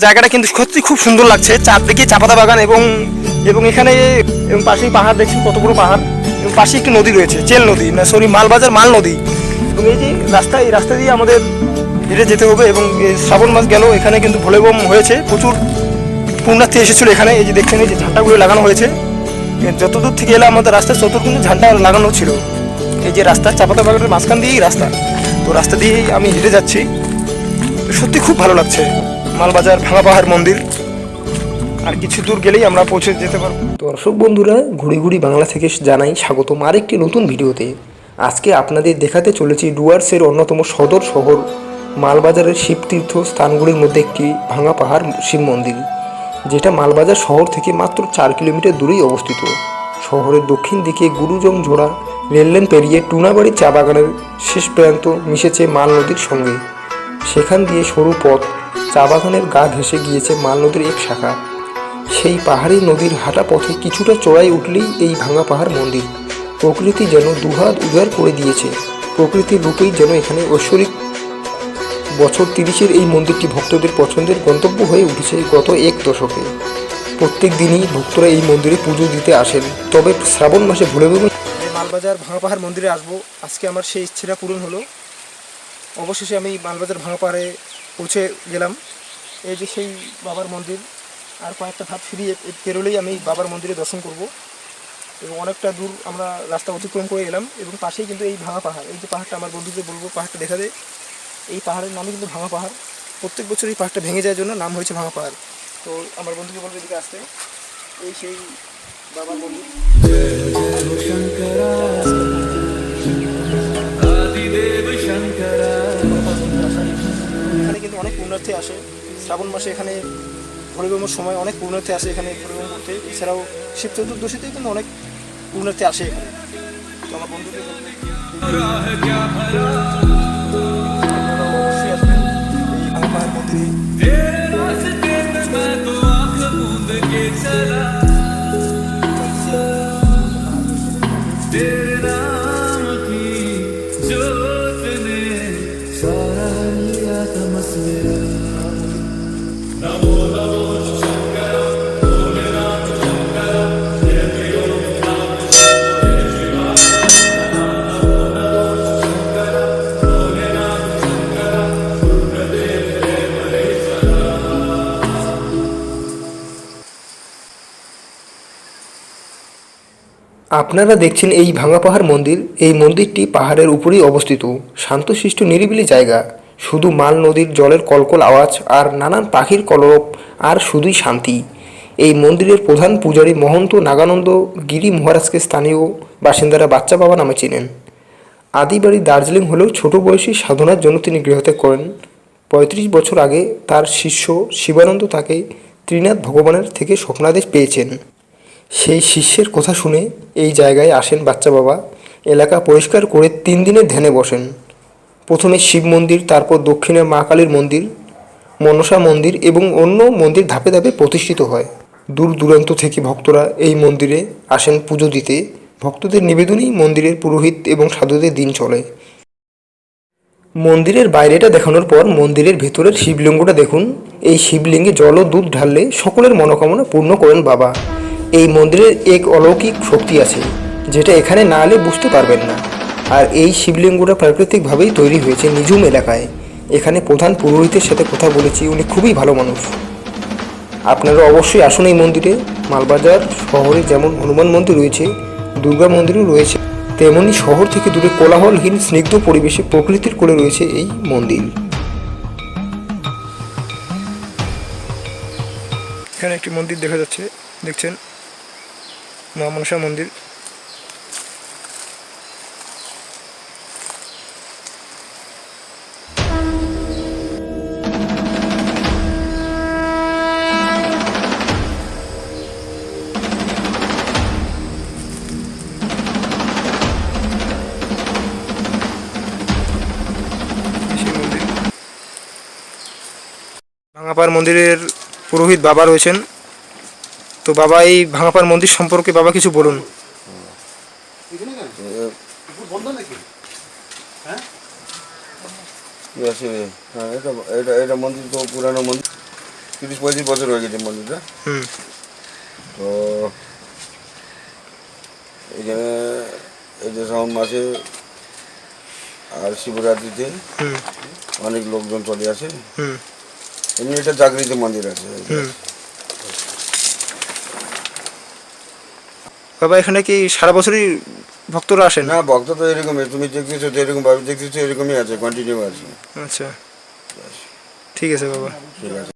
জায়গাটা কিন্তু সত্যি খুব সুন্দর লাগছে। চারদিকে চাপাতা বাগান এবং এবং এখানে, এবং পাশেই পাহাড়, দেখছেন কত বড় পাহাড়? এবং পাশে একটি নদী রয়েছে, চেল নদী না সরি, মালবাজার মাল নদী। এবং এই যে রাস্তা, এই রাস্তা দিয়ে আমাদের হেঁটে যেতে হবে এবং শ্রাবণ মাস গেল, এখানে কিন্তু ভোলেবম হয়েছে, প্রচুর পুণ্যার্থী এসেছিল এখানে। এই যে দেখছেন, এই যে ঝান্ডাগুলো লাগানো হয়েছে। যতদূর থেকে এলাম, আমাদের চতুর কিন্তু ঝান্ডা লাগানো ছিল। এই যে রাস্তা, চাপাতা বাগানের মাঝখান দিয়েই রাস্তা। তো রাস্তা দিয়েই আমি হেঁটে যাচ্ছি। সত্যি খুব ভালো লাগছে। মালবাজার ভাঙা পাহাড় মন্দির। আর কিছু দূর গেলেই আমরা পৌঁছে যেতে পারব। দর্শক বন্ধুরা, ঘুরি ঘুরি বাংলা থেকে জানাই স্বাগতম আরেকটি নতুন ভিডিওতে। আজকে আপনাদের দেখাতে চলেছি ডুয়ার্সের অন্যতম সদর শহর, মালবাজারের শিবতীর্থ স্থানগুলির মধ্যে একটি ভাঙা পাহাড় শিব মন্দির, যেটা মালবাজার শহর থেকে মাত্র চার কিলোমিটার দূরেই অবস্থিত। শহরের দক্ষিণ দিকে গুরুজং জোড়া রেললাইন পেরিয়ে টুনাবাড়ি চা বাগানের শেষ প্রান্ত মিশেছে মাল নদীর সঙ্গে। সেখান দিয়ে সরু পথ চা বাগানের গা ঘেঁষে গিয়েছে মাল নদীর এক শাখা। সেই পাহাড়ি নদীর হাঁটা পথে কিছুটা চড়াই উঠলেই এই ভাঙা পাহাড় মন্দির। প্রকৃতি যেন দুহাত উজাড় করে দিয়েছে। প্রকৃতির রূপেই যেন এখানে ঐশ্বরিক বছর তিরিশের এই মন্দিরটি ভক্তদের পছন্দের গন্তব্য হয়ে উঠেছে গত এক দশকে। প্রত্যেক দিনই ভক্তরা এই মন্দিরে পুজো দিতে আসেন। তবে শ্রাবণ মাসে ভুলে মালবাজার ভাঙা পাহাড় মন্দিরে আসব। আজকে আমার সেই ইচ্ছেটা পূরণ হলো। অবশেষে আমি মালবাজার ভাঙা পাহাড়ে পৌঁছে গেলাম। এই যে সেই বাবার মন্দির, আর কয়েকটা ধাপ ফিরিয়ে পেরোলেই আমি বাবার মন্দিরে দর্শন করব। এবং অনেকটা দূর আমরা রাস্তা অতিক্রম করে এলাম এবং পাশেই কিন্তু এই ভাঙা পাহাড়। এই যে পাহাড়টা আমার বন্ধুদের বলব, পাহাড়টা দেখা দেয় এই পাহাড়ের নামই কিন্তু ভাঙা পাহাড়। প্রত্যেক বছর এই পাহাড়টা ভেঙে যাওয়ার জন্য নাম হয়েছে ভাঙা পাহাড়। তো আমার বন্ধুকে বলব এদিকে আসতে। এই সেই বাবার মন্দির। পুণ্যার্থী আসে। শ্রাবণ মাসে এখানে হরিবমের সময় অনেক পুণ্যার্থী আসে এখানে হরিবম করতে এছাড়াও শিব চতুর্দশীতে কিন্তু অনেক পুণ্যার্থী আসে এখানে। তো আমার বন্ধুকে মন্দিরে আপনারা দেখছেন এই ভাঙা পাহাড় মন্দির। এই মন্দিরটি পাহাড়ের উপরেই অবস্থিত। শান্তশিষ্ট নিরিবিলি জায়গা। শুধু মাল নদীর জলের কলকল আওয়াজ আর নানান পাখির কলরব আর শুধুই শান্তি। এই মন্দিরের প্রধান পূজারী মহন্ত নাগানন্দ গিরি মহারাজকে স্থানীয় বাসিন্দারা বাচ্চা বাবা নামে চেনেন। আদিবাড়ি দার্জিলিং হলেও ছোট বয়সী সাধনার জন্য তিনি গৃহত্যাগ করেন। পঁয়ত্রিশ বছর আগে তার শিষ্য শিবানন্দ তাকে ত্রিনাথ ভগবানের থেকে স্বপ্নাদেশ পেয়েছেন। সেই শিষ্যের কথা শুনে এই জায়গায় আসেন বাচ্চা বাবা। এলাকা পরিষ্কার করে তিন দিনের ধ্যানে বসেন। প্রথমে শিব মন্দির, তারপর দক্ষিণে মা কালীর মন্দির, মনসা মন্দির এবং অন্য মন্দির ধাপে ধাপে প্রতিষ্ঠিত হয়। দূর দূরান্ত থেকে ভক্তরা এই মন্দিরে আসেন পুজো দিতে। ভক্তদের নিবেদনেই মন্দিরের পুরোহিত এবং সাধুদের দিন চলে। মন্দিরের বাইরেটা দেখানোর পর মন্দিরের ভেতরের শিবলিঙ্গটা দেখুন। এই শিবলিঙ্গে জল ও দুধ ঢাললে সকলের মনোকামনা পূর্ণ করেন বাবা। এই মন্দিরের এক অলৌকিক শক্তি আছে, যেটা এখানে না এলে বুঝতে পারবেন না। আর এই শিবলিঙ্গটা প্রাকৃতিকভাবেই তৈরি হয়েছে নিঝুম এলাকায়। এখানে প্রধান পুরোহিতের সাথে কথা বলেছি, উনি খুবই ভালো মানুষ। আপনারা অবশ্যই আসুন এই মন্দিরে। মালবাজার শহরে যেমন হনুমান মন্দির রয়েছে, দুর্গা মন্দিরও রয়েছে, তেমনি শহর থেকে দূরে কোলাহলহীন স্নিগ্ধ পরিবেশে প্রকৃতির কোলে রয়েছে এই মন্দির। এখানে একটি মন্দির দেখা যাচ্ছে, দেখছেন মা মনসা মন্দির। ভাঙাপাড় মন্দিরের পুরোহিত বাবা রয়েছেন। তো বাবা এই ভাঙাপার মন্দির সম্পর্কে বাবা কিছু বলুন। হ্যাঁ এটা এটা এটা মন্দির তো পুরানো মন্দির তিরিশ পঁয়ত্রিশ বছর হয়ে গেছে মন্দিরটা তো এখানে এই যে শ্রাবণ মাসে আর শিবরাত্রিতে অনেক লোকজন চলে আসে। হুম। এমনি এটা জাগৃতি মন্দির আছে। বাবা এখানে কি সারা বছরই ভক্তরা আসেন? না ভক্ত তো এরকমই তুমি দেখতেছো তো এরকম ভাবে দেখতেছো এরকমই আছে কন্টিনিউ আছে। আচ্ছা। ঠিক আছে বাবা। ঠিক আছে।